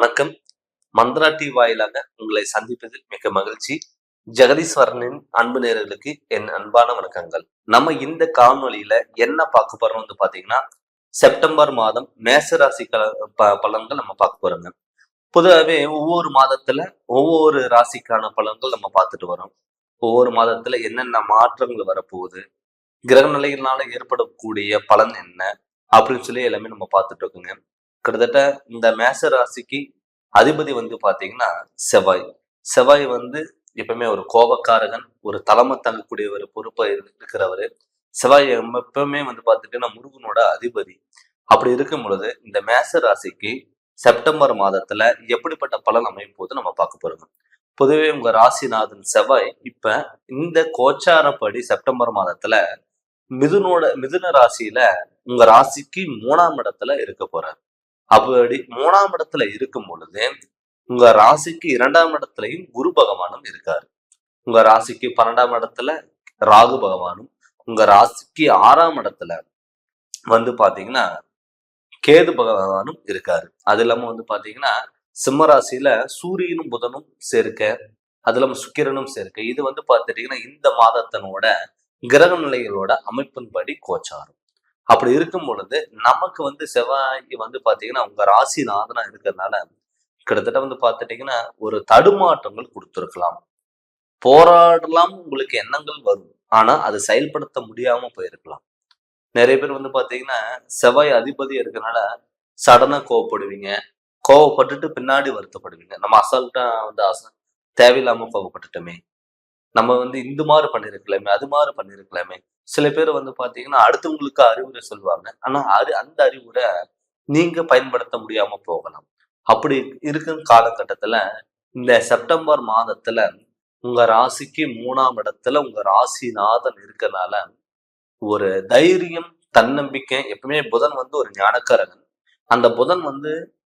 வணக்கம். மந்த்ரா டி வாயிலாக உங்களை சந்திப்பதில் மிக மகிழ்ச்சி. ஜெகதீஸ்வரனின் அன்பு நேரர்களுக்கு என் அன்பான வணக்கங்கள். நம்ம இந்த காணொலியில என்ன பார்க்க போறோம் வந்து பாத்தீங்கன்னா செப்டம்பர் மாதம் மேசராசி ப- பலன்கள் நம்ம பார்க்க போறோங்க. பொதுவாகவே ஒவ்வொரு மாதத்துல ஒவ்வொரு ராசிக்கான பலன்கள் நம்ம பார்த்துட்டு வரோம். ஒவ்வொரு மாதத்துல என்னென்ன மாற்றங்கள் வரப்போகுது கிரக நிலைகளால ஏற்படக்கூடிய பலன் என்ன அப்படின்னு சொல்லி எல்லாமே நம்ம பார்த்துட்டு இருக்கோங்க. கிட்டத்தட்ட இந்த மேச ராசிக்கு அதிபதி வந்து பாத்தீங்கன்னா செவ்வாய். செவ்வாய் வந்து எப்பவுமே ஒரு கோபக்காரகன் ஒரு தலைமை தங்கக்கூடிய ஒரு பொறுப்பை இருக்கிறவர் செவ்வாய் எப்பவுமே வந்து பார்த்துட்டீங்கன்னா முருகனோட அதிபதி. அப்படி இருக்கும் பொழுது இந்த மேச ராசிக்கு செப்டம்பர் மாதத்துல எப்படிப்பட்ட பலன் அமையும் போது நம்ம பார்க்க போறோம். பொதுவே உங்க ராசிநாதன் செவ்வாய் இப்ப இந்த கோச்சாரப்படி செப்டம்பர் மாதத்துல மிதுனோட மிதுன ராசியில உங்க ராசிக்கு மூணாம் இடத்துல இருக்க போறாரு. அப்படி மூணாம் இடத்துல இருக்கும் பொழுது உங்க ராசிக்கு இரண்டாம் இடத்துலயும் குரு பகவானும் இருக்காரு. உங்க ராசிக்கு பன்னெண்டாம் இடத்துல ராகு பகவானும் உங்க ராசிக்கு ஆறாம் இடத்துல வந்து பாத்தீங்கன்னா கேது பகவானும் இருக்காரு. அது இல்லாம வந்து பாத்தீங்கன்னா சிம்ம ராசியில சூரியனும் புதனும் சேர்க்க அது இல்லாம சுக்கிரனும் சேர்க்க இது வந்து பார்த்துட்டீங்கன்னா இந்த மாதத்தனோட கிரக நிலைகளோட அமைப்பின்படி கோச்சாரம். அப்படி இருக்கும் பொழுது நமக்கு வந்து செவ்வாய் வந்து பாத்தீங்கன்னா உங்க ராசி நாதனா இருக்கிறதுனால கிட்டத்தட்ட வந்து பார்த்துட்டீங்கன்னா ஒரு தடுமாற்றங்கள் கொடுத்துருக்கலாம். போராடலாம் உங்களுக்கு எண்ணங்கள் வரும். ஆனா அது செயல்படுத்த முடியாம போயிருக்கலாம். நிறைய பேர் வந்து பாத்தீங்கன்னா செவ்வாய் அதிபதி இருக்கனால சடனா கோவப்படுவீங்க. கோவப்பட்டுட்டு பின்னாடி வருத்தப்படுவீங்க. நம்ம அசால்ட்டா வந்து அச தேவையில்லாம கோவப்பட்டுட்டோமே. நம்ம வந்து இந்த மாதிரி பண்ணிருக்கலாமே அது மாதிரி பண்ணிருக்கலாமே. சில பேர் வந்து பாத்தீங்கன்னா அடுத்தவங்களுக்கு அறிவுரை சொல்லுவாங்க. ஆனா அறி அந்த அறிவுரை நீங்க பயன்படுத்த முடியாம போகலாம். அப்படி இருக்கும் காலகட்டத்துல இந்த செப்டம்பர் மாதத்துல உங்க ராசிக்கு மூணாம் இடத்துல உங்க ராசிநாதன் இருக்கனால ஒரு தைரியம் தன்னம்பிக்கை எப்பவுமே புதன் வந்து ஒரு ஞானக்காரகன். அந்த புதன் வந்து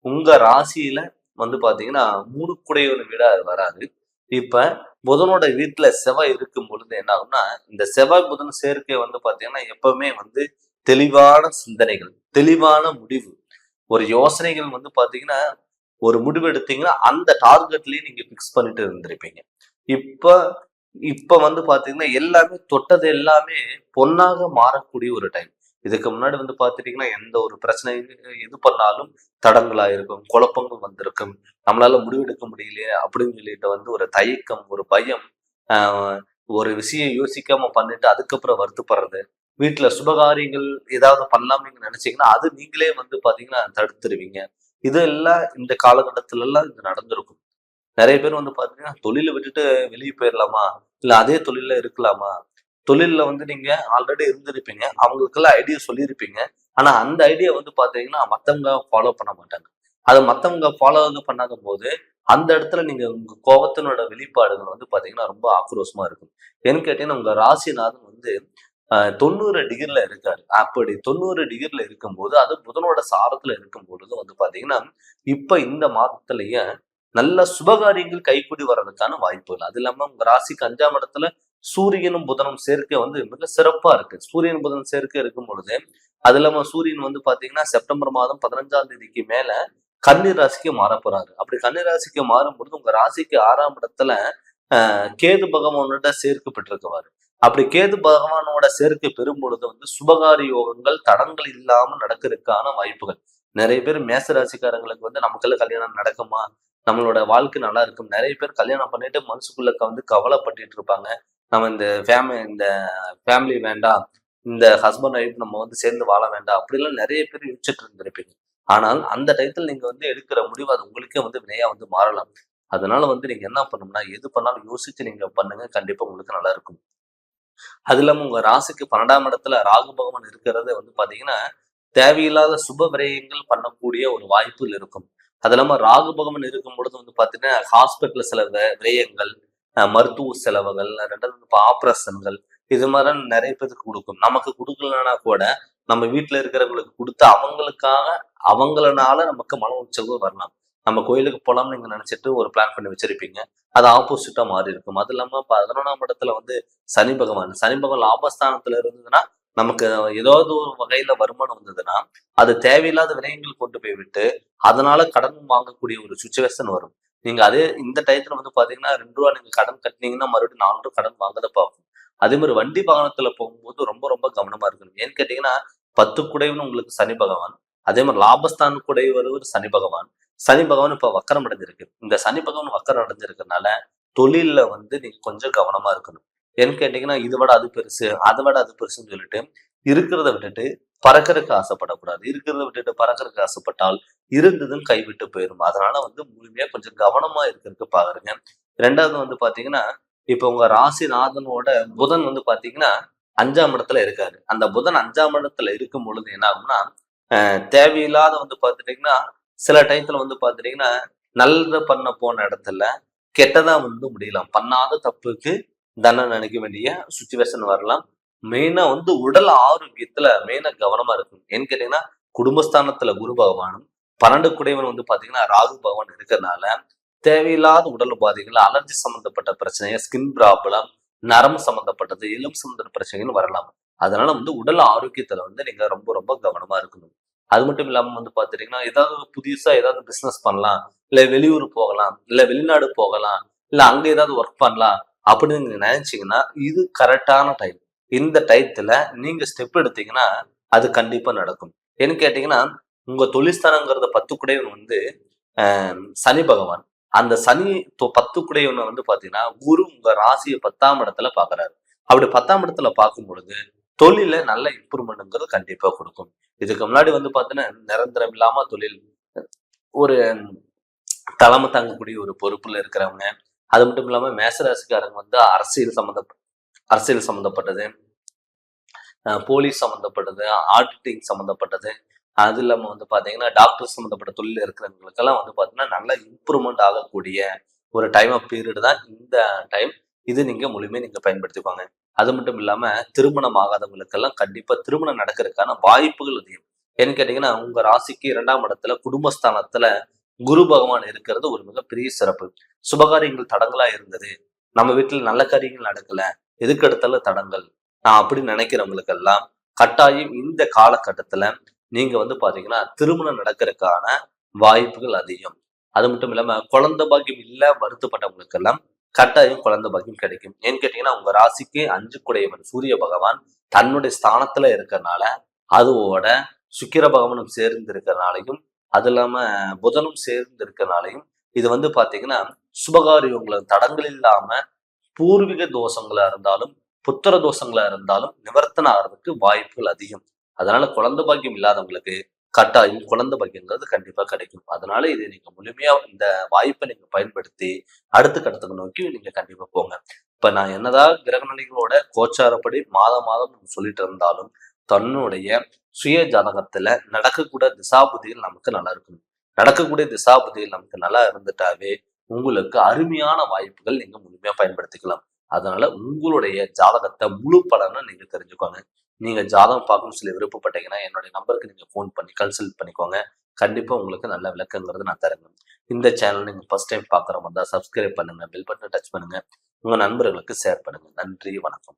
உங்க ராசியில வந்து பாத்தீங்கன்னா மூணு குடையோட வீடா வராது. இப்ப புதனோட வீட்டுல செவ்வாய் இருக்கும் பொழுது என்ன ஆகும்னா இந்த செவ்வாய் புதன் சேர்க்கை வந்து பாத்தீங்கன்னா எப்பவுமே வந்து தெளிவான சிந்தனைகள் தெளிவான முடிவு. ஒரு யோசனைகள் வந்து பாத்தீங்கன்னா ஒரு முடிவு எடுத்தீங்கன்னா அந்த டார்கெட்லயே நீங்க பிக்ஸ் பண்ணிட்டு இருந்திருப்பீங்க. இப்ப இப்ப வந்து பாத்தீங்கன்னா எல்லாமே தொட்டது எல்லாமே பொன்னாக மாறக்கூடிய ஒரு டைம் இதுக்கு முன்னாடி வந்து பார்த்துட்டீங்கன்னா எந்த ஒரு பிரச்சனை எது பண்ணாலும் தடங்களாக இருக்கும் குழப்பங்கள் வந்திருக்கும். நம்மளால முடிவெடுக்க முடியலையே அப்படின்னு சொல்லிட்டு வந்து ஒரு தயக்கம் ஒரு பயம் ஆஹ் ஒரு விஷயம் யோசிக்காம பண்ணிட்டு அதுக்கப்புறம் வருத்தப்படுறது. வீட்டில் சுபகாரியங்கள் ஏதாவது பண்ணலாம் நீங்க நினைச்சீங்கன்னா அது நீங்களே வந்து பாத்தீங்கன்னா தடுத்துருவீங்க. இதெல்லாம் இந்த காலகட்டத்துல எல்லாம் இது நடந்திருக்கும். நிறைய பேர் வந்து பாத்தீங்கன்னா தொழிலை விட்டுட்டு வெளியே போயிடலாமா இல்லை அதே தொழில இருக்கலாமா? தொழிலில் வந்து நீங்க ஆல்ரெடி இருந்திருப்பீங்க. அவங்களுக்கெல்லாம் ஐடியா சொல்லியிருப்பீங்க. ஆனால் அந்த ஐடியா வந்து பார்த்தீங்கன்னா மற்றவங்க ஃபாலோ பண்ண மாட்டாங்க. அதை மற்றவங்க ஃபாலோ பண்ணாத போது அந்த இடத்துல நீங்க உங்க கோபத்தினோட வெளிப்பாடுகள் வந்து பார்த்தீங்கன்னா ரொம்ப ஆக்ரோஷமா இருக்கும். ஏன்னு கேட்டீங்கன்னா உங்க ராசிநாதன் வந்து தொண்ணூறு டிகிரில இருக்காரு. அப்படி தொண்ணூறு டிகிரில இருக்கும்போது அது புதனோட சாரத்துல இருக்கும் பொழுது வந்து பாத்தீங்கன்னா இப்ப இந்த மாதத்திலேயே நல்ல சுபகாரியங்கள் கைக்கூடி வர்றதுக்கான வாய்ப்புகள். அது இல்லாம உங்க ராசிக்கு அஞ்சாம் இடத்துல சூரியனும் புதனும் சேர்க்கை வந்து மிக சிறப்பா இருக்கு. சூரியன் புதன் சேர்க்கை இருக்கும் பொழுது அது இல்லாம சூரியன் வந்து பாத்தீங்கன்னா செப்டம்பர் மாதம் பதினஞ்சாம் தேதிக்கு மேல கன்னி ராசிக்கு மாற போறாரு அப்படி கன்னி ராசிக்கு மாறும் பொழுது உங்க ராசிக்கு ஆறாம் இடத்துல ஆஹ், கேது பகவானோட சேர்க்கை பெற்றிருக்குவாரு. அப்படி கேது பகவானோட சேர்க்கை பெறும் பொழுது வந்து சுபகாரி யோகங்கள் தடங்கள் இல்லாம நடக்கிறதுக்கான வாய்ப்புகள். நிறைய பேர் மேச ராசிக்காரங்களுக்கு வந்து நமக்கெல்லாம் கல்யாணம் நடக்குமா? நம்மளோட வாழ்க்கை நல்லா இருக்கும். நிறைய பேர் கல்யாணம் பண்ணிட்டு மனசுக்குள்ள வந்து கவலைப்பட்டு இருப்பாங்க. நம்ம இந்த ஃபேமிலி இந்த ஃபேமிலி வேண்டாம் இந்த ஹஸ்பண்ட் ஒய்ஃப் நம்ம வந்து சேர்ந்து வாழ வேண்டாம் அப்படிலாம் நிறைய பேர் யோசிச்சுட்டு இருந்திருப்பீங்க. ஆனால் அந்த டயத்தில் நீங்க வந்து எடுக்கிற முடிவு அது உங்களுக்கே வந்து வினையா வந்து மாறலாம். அதனால வந்து நீங்க என்ன பண்ணணும்னா எது பண்ணாலும் யோசிச்சு நீங்க பண்ணுங்க. கண்டிப்பா உங்களுக்கு நல்லா இருக்கும். அது இல்லாம உங்க ராசிக்கு பன்னெண்டாம் இடத்துல ராகு பகவான் இருக்கிறது வந்து பாத்தீங்கன்னா தேவையில்லாத சுப விரயங்கள் பண்ணக்கூடிய ஒரு வாய்ப்புகள் இருக்கும். அது இல்லாம ராகு பகவான் இருக்கும் பொழுது வந்து பாத்தீங்கன்னா ஹாஸ்பிட்டல் சில விரயங்கள் மருத்துவ செலவுகள் ரெண்டாவது வந்து ஆப்ரேஷன்கள் இது மாதிரி நிறைய பேருக்கு கொடுக்கும். நமக்கு கொடுக்கலன்னா கூட நம்ம வீட்டில் இருக்கிறவங்களுக்கு கொடுத்து அவங்களுக்காக அவங்களனால நமக்கு மன உற்சவம் வரலாம். நம்ம கோயிலுக்கு போலாம்னு நீங்க நினைச்சிட்டு ஒரு பிளான் பண்ணி வச்சிருப்பீங்க. அது ஆப்போசிட்டா மாறி இருக்கும். அது இல்லாம பதினொன்றாம் இடத்துல வந்து சனி பகவான் சனி பகவான் லாபஸ்தானத்துல இருந்ததுன்னா நமக்கு ஏதாவது ஒரு வகையில வருமானம் வந்ததுன்னா அது தேவையில்லாத விரயங்கள் கொண்டு போய் விட்டு அதனால கடன் வாங்கக்கூடிய ஒரு சுச்சுவேஷன் வரும். நீங்க அதே இந்த டயத்துல வந்து பாத்தீங்கன்னா ரெண்டு ரூபா நீங்க கடன் கட்டினீங்கன்னா மறுபடியும் நாலு ரூபா கடன் வாங்கத பார்க்கும் அதே மாதிரி வண்டி வாகனத்துல போகும்போது ரொம்ப ரொம்ப கவனமா இருக்கணும். ஏன்னு கேட்டீங்கன்னா பத்து குடைவுன்னு உங்களுக்கு சனி பகவான் அதே மாதிரி லாபஸ்தான் குடை வருவர் சனி பகவான். சனி பகவான் இப்ப வக்கரம் அடைஞ்சிருக்கு. இந்த சனி பகவான் வக்கரம் அடைஞ்சிருக்கனால தொழில்ல வந்து நீங்க கொஞ்சம் கவனமா இருக்கணும். ஏன்னு கேட்டீங்கன்னா இது விட அது பெருசு அதை விட அது பெருசுன்னு சொல்லிட்டு இருக்கிறத விட்டுட்டு பறக்கறதுக்கு ஆசைப்படக்கூடாது. இருக்கிறத விட்டுட்டு பறக்கறதுக்கு ஆசைப்பட்டால் இருந்ததும் கைவிட்டு போயிடும் அதனால வந்து முழுமையா கொஞ்சம் கவனமா இருக்கிறதுக்கு பாருங்க. ரெண்டாவது வந்து பாத்தீங்கன்னா இப்ப உங்க ராசிநாதனோட புதன் வந்து பாத்தீங்கன்னா அஞ்சாம் இடத்துல இருக்காரு. அந்த புதன் அஞ்சாம் இடத்துல இருக்கும் பொழுது என்ன ஆகும்னா தேவையில்லாத வந்து பாத்துட்டீங்கன்னா சில டயத்துல வந்து பாத்துட்டீங்கன்னா நல்லது பண்ண போன இடத்துல கெட்டதா வந்து முடியலாம். பண்ணாத தப்புக்கு தண்டனை நினைக்க வேண்டிய சுச்சுவேஷன் வரலாம். மெயினா வந்து உடல் ஆரோக்கியத்துல மெயினா கவனமா இருக்கும் ஏன்னு கேட்டீங்கன்னா குடும்பஸ்தானத்துல குரு பகவானும் பன்னெண்டு குடைவன் வந்து பாத்தீங்கன்னா ராகு பகவான் இருக்கிறதுனால தேவையில்லாத உடல் உபாதைகள் அலர்ஜி சம்பந்தப்பட்ட பிரச்சனைகள் ஸ்கின் ப்ராப்ளம் நரம்பு சம்பந்தப்பட்டது எலும்பு சம்பந்த பிரச்சனைகள் வரலாம். அதனால வந்து உடல் ஆரோக்கியத்துல வந்து நீங்க ரொம்ப ரொம்ப கவனமா இருக்கணும். அது மட்டும் இல்லாம வந்து பாத்துட்டீங்கன்னா ஏதாவது புதுசா ஏதாவது பிசினஸ் பண்ணலாம் இல்ல வெளியூர் போகலாம் இல்ல வெளிநாடு போகலாம் இல்ல அங்க ஏதாவது ஒர்க் பண்ணலாம் அப்படின்னு நீங்க நினைச்சீங்கன்னா இது கரெக்டான டைம் இந்த டைத்துல நீங்க ஸ்டெப் எடுத்தீங்கன்னா அது கண்டிப்பா நடக்கும். ஏன்னு கேட்டீங்கன்னா உங்க தொழில்ஸ்தானங்கிறத பத்து குடையவன் வந்து சனி பகவான். அந்த சனி பத்து குடையவனை வந்து பாத்தீங்கன்னா குரு உங்க ராசியை பத்தாம் இடத்துல பாக்குறாரு. அப்படி பத்தாம் இடத்துல பார்க்கும் பொழுது தொழில நல்ல இம்ப்ரூவ்மெண்ட்ங்கிறது கண்டிப்பா கொடுக்கும். இதுக்கு முன்னாடி வந்து பாத்தீங்கன்னா நிரந்தரம் இல்லாம தொழில் ஒரு தலைமை தாங்கக்கூடிய ஒரு பொறுப்புல இருக்கிறவங்க அது மட்டும் இல்லாம மேசராசிக்காரங்க வந்து அரசியல் சம்மந்த அரசியல் சம்மந்தப்பட்டது போலீஸ் சம்மந்தப்பட்டது ஆடிட்டிங் சம்மந்தப்பட்டது அது இல்லாம வந்து பாத்தீங்கன்னா டாக்டர் சம்மந்தப்பட்ட தொழில் இருக்கிறவங்களுக்கெல்லாம் வந்து பாத்தீங்கன்னா நல்ல இம்ப்ரூவ்மெண்ட் ஆகக்கூடிய ஒரு டைம் ஆஃப் பீரியட் தான் இந்த டைம் இது நீங்க முழுமையாக நீங்க பயன்படுத்திப்பாங்க அது மட்டும் இல்லாம திருமணம் ஆகாதவங்களுக்கெல்லாம் கண்டிப்பா திருமணம் நடக்கிறதுக்கான வாய்ப்புகள் அதிகம். ஏன்னு கேட்டீங்கன்னா உங்க ராசிக்கு இரண்டாம் இடத்துல குடும்பஸ்தானத்துல குரு பகவான் இருக்கிறது ஒரு மிகப்பெரிய சிறப்பு. சுபகாரியங்கள் தடங்களா இருந்தது. நம்ம வீட்டுல நல்ல காரியங்கள் நடக்கல. எதுக்கெடுத்தாலும் தடங்கள். நான் அப்படி நினைக்கிறவங்களுக்கெல்லாம் கட்டாயம் இந்த காலகட்டத்துல நீங்க வந்து பாத்தீங்கன்னா திருமணம் நடக்கிறதுக்கான வாய்ப்புகள் அதிகம். அது மட்டும் இல்லாம குழந்தை பாக்கியம் இல்ல வருத்தப்பட்டவங்களுக்கெல்லாம் கட்டாயம் குழந்தை பாக்கியம் கிடைக்கும். ஏன்னு கேட்டீங்கன்னா உங்க ராசிக்கு அஞ்சு குடையவன் சூரிய பகவான் தன்னுடைய ஸ்தானத்துல இருக்கிறனால அதுவோட சுக்கிர பகவானும் சேர்ந்து இருக்கிறனாலையும் அது இல்லாம புதனும் சேர்ந்து இருக்கிறனாலையும் இது வந்து பாத்தீங்கன்னா சுபகாரியங்களை தடங்கள் இல்லாம பூர்வீக தோஷங்களா இருந்தாலும் புத்திர தோஷங்களா இருந்தாலும் நிவர்த்தன ஆகிறதுக்கு வாய்ப்புகள் அதிகம். அதனால குழந்தை பாக்கியம் இல்லாதவங்களுக்கு கட்டாயம் குழந்தை பாக்கியங்கிறது கண்டிப்பா கிடைக்கும். அதனால இது நீங்க முழுமையா இந்த வாய்ப்பை நீங்க பயன்படுத்தி அடுத்த கட்டத்துக்கு நோக்கி நீங்க கண்டிப்பா போங்க. இப்ப நான் என்னதான் கிரகநிலைகளோட கோச்சாரப்படி மாதம் மாதம் சொல்லிட்டு இருந்தாலும் தன்னுடைய சுய ஜாதகத்துல நடக்கக்கூடிய திசாபுதிகள் நமக்கு நல்லா இருக்கணும். நடக்கக்கூடிய திசாபுதிகள் நமக்கு நல்லா இருந்துட்டாவே உங்களுக்கு அருமையான வாய்ப்புகள் நீங்க முழுமையா பயன்படுத்திக்கலாம். அதனால உங்களுடைய ஜாதகத்தை முழு பலனும் நீங்க தெரிஞ்சுக்கோங்க. நீங்க ஜாதகம் பார்க்கணும்னு சொல்லி விருப்பப்பட்டீங்கன்னா என்னுடைய நம்பருக்கு நீங்க ஃபோன் பண்ணி கன்சல்ட் பண்ணிக்கோங்க. கண்டிப்பா உங்களுக்கு நல்ல விளக்கங்கிறது நான் தருங்க இந்த சேனல் நீங்க ஃபர்ஸ்ட் டைம் பாக்குற மாதிரி தான் சப்ஸ்கிரைப் பண்ணுங்க பெல் பட்டன் டச் பண்ணுங்க. உங்க நண்பர்களுக்கு ஷேர் பண்ணுங்க. நன்றி வணக்கம்.